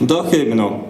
Do hymnu.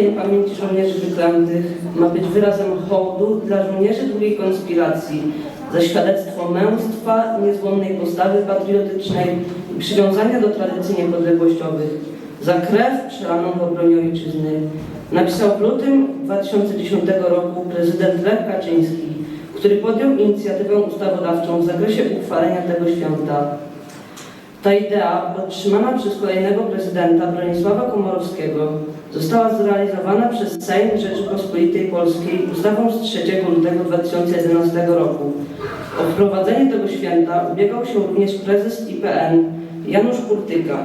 Dzień Pamięci Żołnierzy Wyklętych ma być wyrazem hołdu dla żołnierzy drugiej konspiracji za świadectwo męstwa, niezłomnej postawy patriotycznej i przywiązania do tradycji niepodległościowych, za krew przelaną w obronie ojczyzny. Napisał w lutym 2010 roku prezydent Lech Kaczyński, który podjął inicjatywę ustawodawczą w zakresie uchwalenia tego święta. Ta idea, podtrzymana przez kolejnego prezydenta Bronisława Komorowskiego, została zrealizowana przez Sejm Rzeczypospolitej Polskiej ustawą z 3 lutego 2011 roku. O wprowadzenie tego święta ubiegał się również prezes IPN Janusz Kurtyka.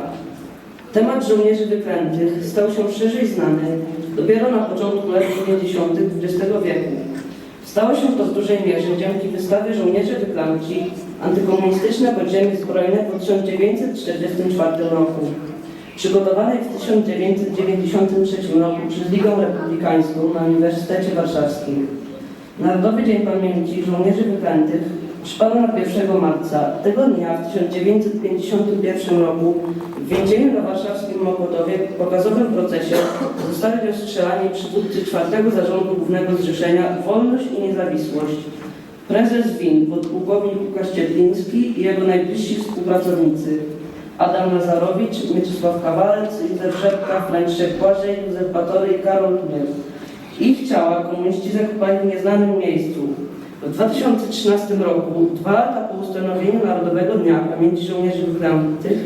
Temat żołnierzy wyklętych stał się szerzej znany dopiero na początku lat 90. XX wieku. Stało się to w dużej mierze dzięki wystawie Żołnierze Wyklęci Antykomunistyczne podziemie zbrojne po 1944 roku, przygotowanej w 1993 roku przez Ligę Republikańską na Uniwersytecie Warszawskim. Narodowy Dzień Pamięci Żołnierzy Wyklętych przypadł na 1 marca. Tego dnia w 1951 roku w więzieniu na warszawskim Mokotowie w pokazowym procesie zostali rozstrzelani przywódcy czwartego zarządu głównego Zrzeszenia Wolność i Niezawisłość. Prezes WIN, podpułkownik Łukasz Ciepliński i jego najbliżsi współpracownicy Adam Lazarowicz, Mieczysław Kawalec, Józef Rzepka, Franciszek Błażej, Józef Batory i Karol Chmiel. Ich ciała komuniści zakopali w nieznanym miejscu. W 2013 roku, dwa lata po ustanowieniu Narodowego Dnia Pamięci Żołnierzy Wyklętych,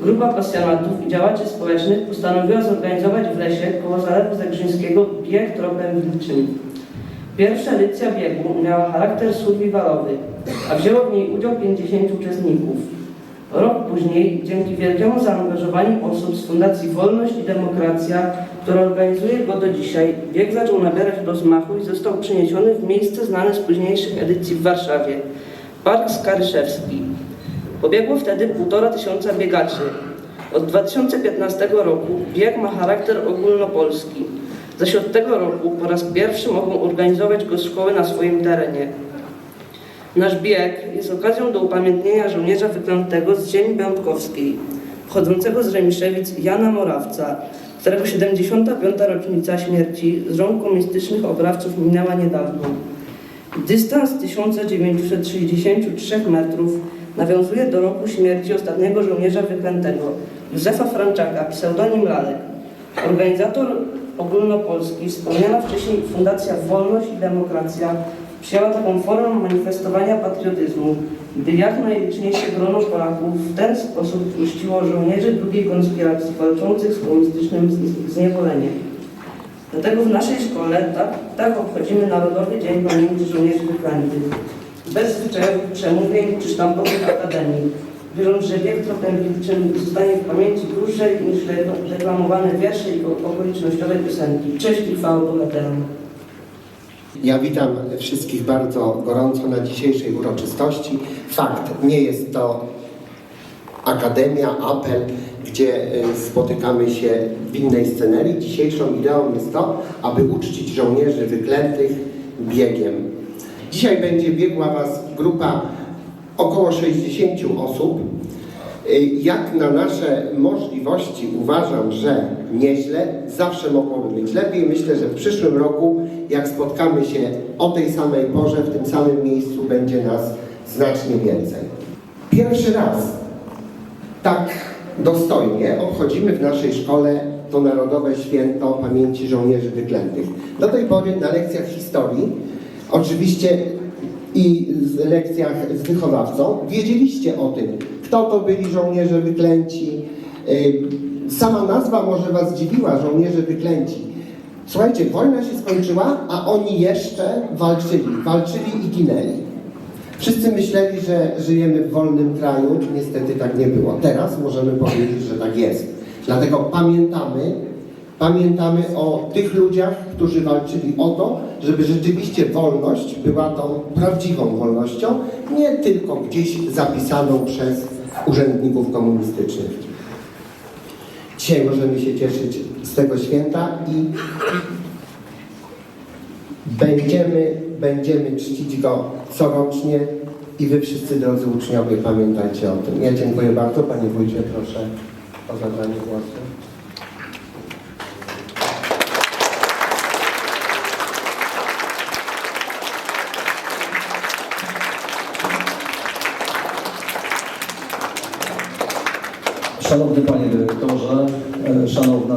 grupa pasjonatów i działaczy społecznych postanowiła zorganizować w lesie koło Zalewu Zagrzyńskiego bieg tropem wilczym. Pierwsza edycja biegu miała charakter survivalowy, a wzięło w niej udział 50 uczestników. Rok później, dzięki wielkiemu zaangażowaniu osób z Fundacji Wolność i Demokracja, która organizuje go do dzisiaj, bieg zaczął nabierać rozmachu i został przeniesiony w miejsce znane z późniejszych edycji w Warszawie Park Skaryszewski. Pobiegło wtedy półtora tysiąca biegaczy. Od 2015 roku bieg ma charakter ogólnopolski. Zaś od tego roku po raz pierwszy mogą organizować go szkoły na swoim terenie. Nasz bieg jest okazją do upamiętnienia żołnierza wyklętego z ziemi bębkowskiej, wchodzącego z Remiszewic Jana Morawca, którego 75. rocznica śmierci z rąk komunistycznych oprawców minęła niedawno. Dystans 1963 metrów nawiązuje do roku śmierci ostatniego żołnierza wyklętego, Józefa Franczaka, pseudonim Lalek. Organizator ogólnopolski, wspomniana wcześniej Fundacja Wolność i Demokracja, przyjęła taką formę manifestowania patriotyzmu, by jak najliczniejsze grono Polaków w ten sposób uczciło żołnierzy drugiej konspiracji walczących z komunistycznym zniewoleniem. Dlatego w naszej szkole tak, tak obchodzimy Narodowy Dzień Pamięci Żołnierzy Wyklętych. Bez zwyczajowych przemówień czy sztampowych akademii, wierząc, że wiek tropem wilczym zostanie w pamięci dłużej niż re- reklamowane wiersze i okolicznościowe piosenki. Cześć i chwała bohaterom. Ja witam wszystkich bardzo gorąco na dzisiejszej uroczystości. Fakt, nie jest to akademia, apel, gdzie y, spotykamy się w innej scenerii. Dzisiejszą ideą jest to, aby uczcić żołnierzy wyklętych biegiem. Dzisiaj będzie biegła Was grupa około 60 osób. Y, Jak na nasze możliwości uważam, że nieźle, zawsze mogłoby być lepiej. Myślę, że w przyszłym roku, jak spotkamy się o tej samej porze, w tym samym miejscu, będzie nas znacznie więcej. Pierwszy raz tak dostojnie obchodzimy w naszej szkole to Narodowe Święto Pamięci Żołnierzy Wyklętych. Do tej pory na lekcjach historii, oczywiście i z lekcjach z wychowawcą, wiedzieliście o tym, kto to byli żołnierze wyklęci. Yy, Sama nazwa może Was dziwiła, żołnierze wyklęci. Słuchajcie, wojna się skończyła, a oni jeszcze walczyli, walczyli i ginęli. Wszyscy myśleli, że żyjemy w wolnym kraju, niestety tak nie było. Teraz możemy powiedzieć, że tak jest. Dlatego pamiętamy, pamiętamy o tych ludziach, którzy walczyli o to, żeby rzeczywiście wolność była tą prawdziwą wolnością, nie tylko gdzieś zapisaną przez urzędników komunistycznych. Dzisiaj możemy się cieszyć z tego święta i Będziemy, będziemy czcić go corocznie i wy wszyscy, drodzy uczniowie, pamiętajcie o tym. Ja dziękuję bardzo. Panie wójcie, proszę o zabranie głosu. Szanowny Panie Dyrektorze, e, Szanowna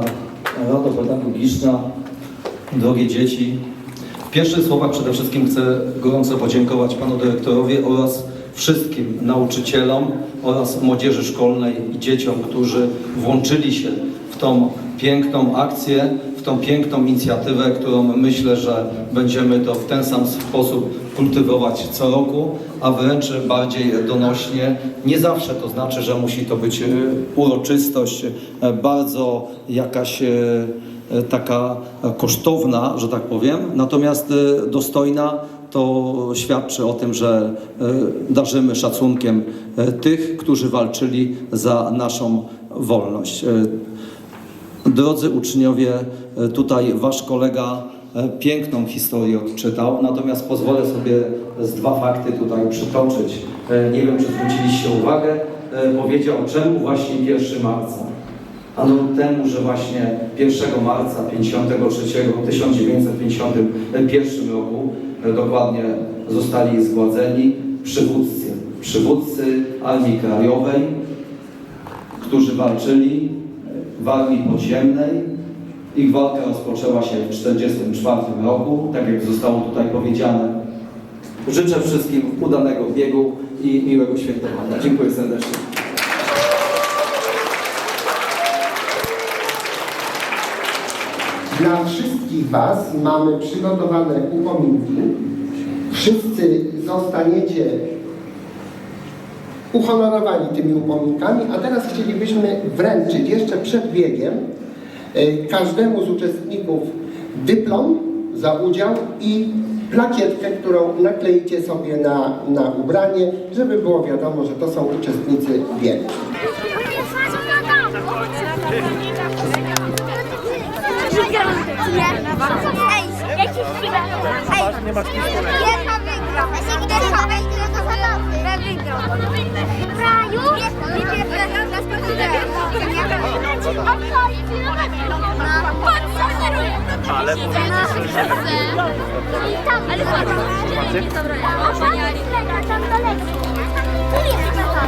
Rado Pedagogiczna, drogie dzieci. W pierwszych słowach przede wszystkim chcę gorąco podziękować Panu Dyrektorowi oraz wszystkim nauczycielom oraz młodzieży szkolnej i dzieciom, którzy włączyli się w tą piękną akcję, w tą piękną inicjatywę, którą myślę, że będziemy to w ten sam sposób kultywować co roku, a wręcz bardziej donośnie. Nie zawsze to znaczy, że musi to być e, uroczystość e, bardzo jakaś e, taka kosztowna, że tak powiem, natomiast dostojna to świadczy o tym, że darzymy szacunkiem tych, którzy walczyli za naszą wolność. Drodzy uczniowie, tutaj wasz kolega piękną historię odczytał, natomiast pozwolę sobie z dwa fakty tutaj przytoczyć. E, Nie wiem, czy zwróciliście uwagę, e, powiedział czemu właśnie 1 marca. Ano temu, że właśnie 1 marca 53, 1951 roku e, dokładnie zostali zgładzeni przywódcy, przywódcy Armii Krajowej, którzy walczyli w armii podziemnej. Ich walka rozpoczęła się w 1944 roku, tak jak zostało tutaj powiedziane. Życzę wszystkim udanego biegu i miłego świętowania. Dziękuję serdecznie. Dla wszystkich Was mamy przygotowane upominki. Wszyscy zostaniecie uhonorowani tymi upominkami, a teraz chcielibyśmy wręczyć jeszcze przed biegiem każdemu z uczestników dyplom za udział i plakietkę, którą nakleicie sobie na, na ubranie, żeby było wiadomo, że to są uczestnicy biegu. Ej, jaki chwila? Ej, jedna wygra. wygrał. Ja się idę chować, tyle to zabawy. Ja wygrał. Raju? Najpierw nas No, pod zaseruję. Ale mówię, Tam, ale zobacz. A tam jest tam daleko. Tu jest leka.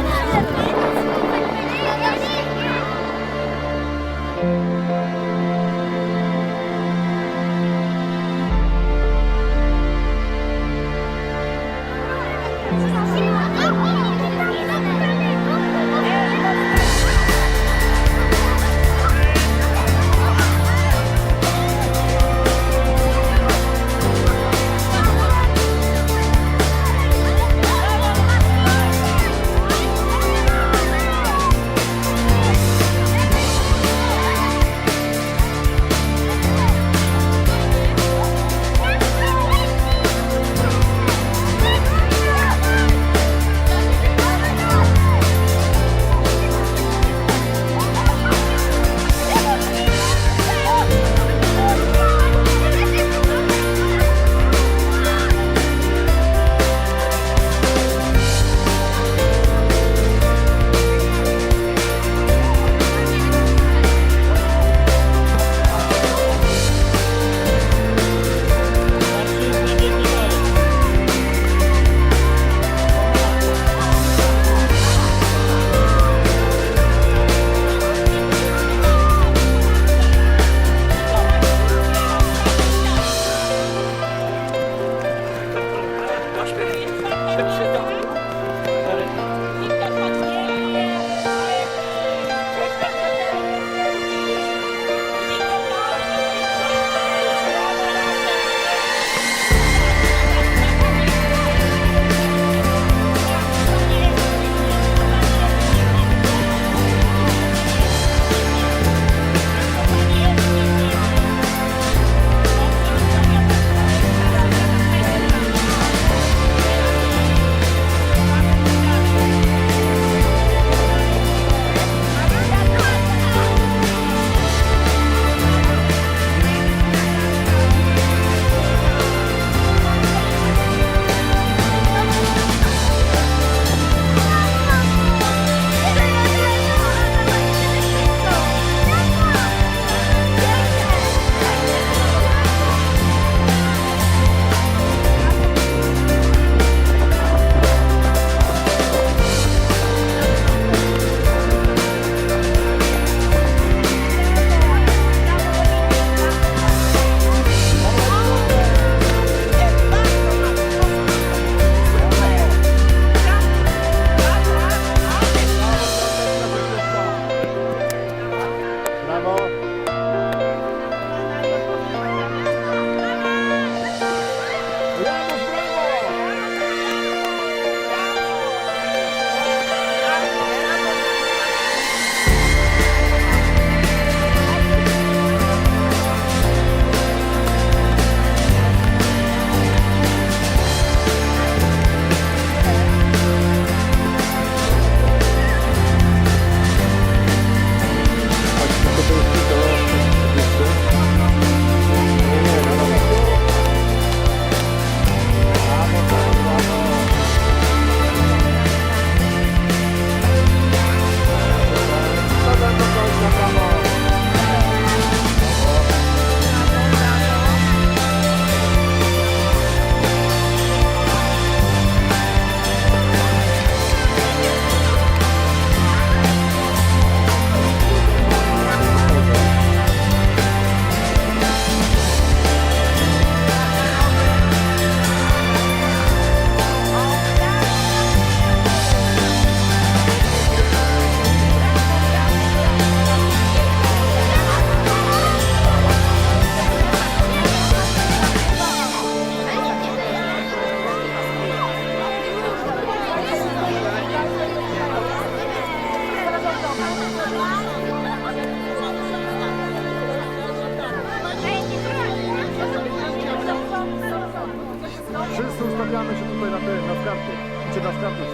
Wszyscy ustawiamy się tutaj na te, na skarpie. Czy na skarpie?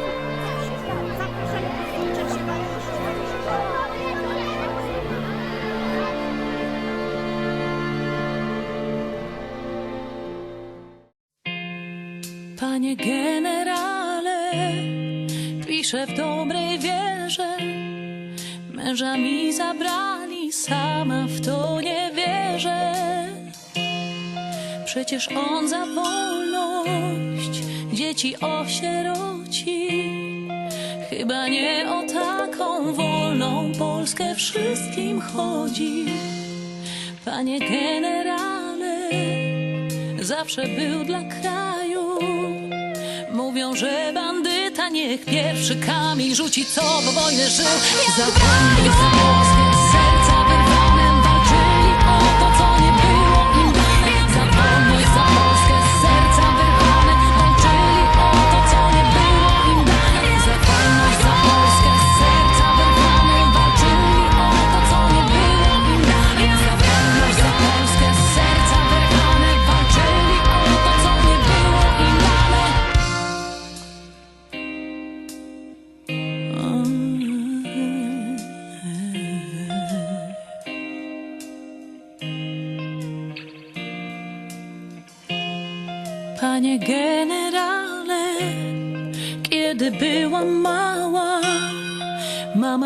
Panie generale, piszę w dobrej wierze. Męża mi zabrali, sama w to nie wierzę. Przecież on za wolność dzieci osieroci. Chyba nie o taką wolną Polskę wszystkim chodzi. Panie generale, zawsze był dla kraju. Mówią, że bandyta niech pierwszy kamień rzuci, co bo wojnę żył. Wolność, za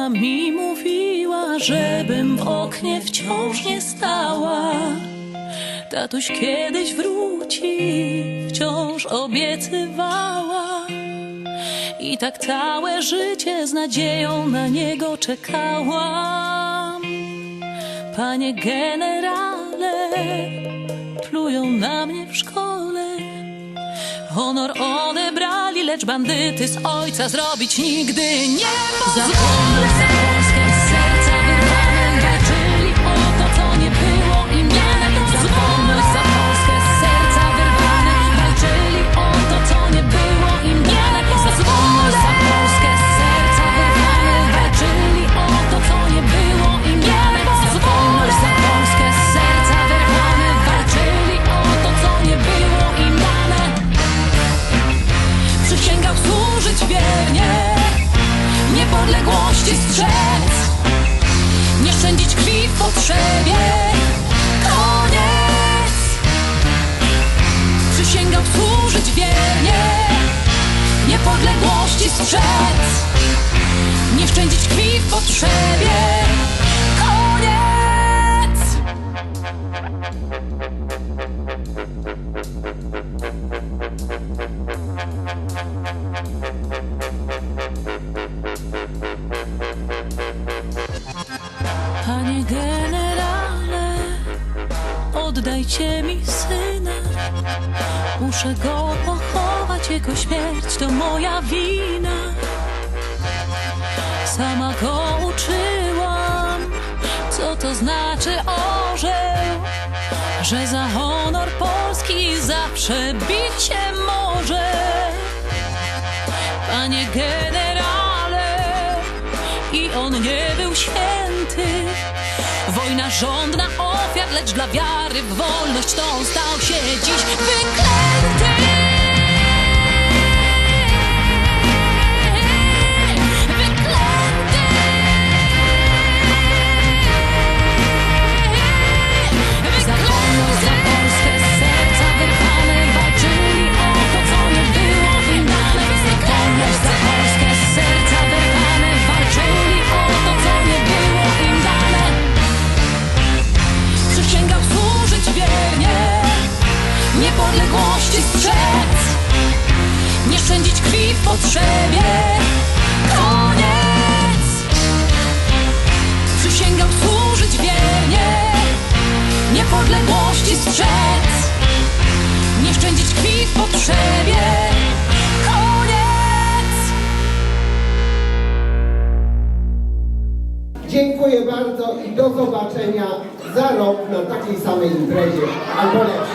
mama mi mówiła, żebym w oknie wciąż nie stała. Tatuś kiedyś wróci, wciąż obiecywała. I tak całe życie z nadzieją na niego czekałam. Panie generale, plują na mnie w szkole. Honor odebrali, lecz bandyty z ojca zrobić nigdy nie pozwolę. Strzec, nie szczędzić krwi w potrzebie. Koniec! Panie generale, oddajcie mi syna. Muszę go pochować, jego śmierć to moja wina. Sama go uczyłam, co to znaczy orzeł, że za honor Polski zawsze bić się może. Panie generale, i on nie był święty. Wojna żądna ofiar, lecz dla wiary w wolność on stał się dziś. Wyklęty. Potrzebie. Koniec! Przysięgał służyć wiernie, niepodległości strzec, nie szczędzić krwi w potrzebie. Koniec! Dziękuję bardzo i do zobaczenia za rok na takiej samej imprezie albo lepszej.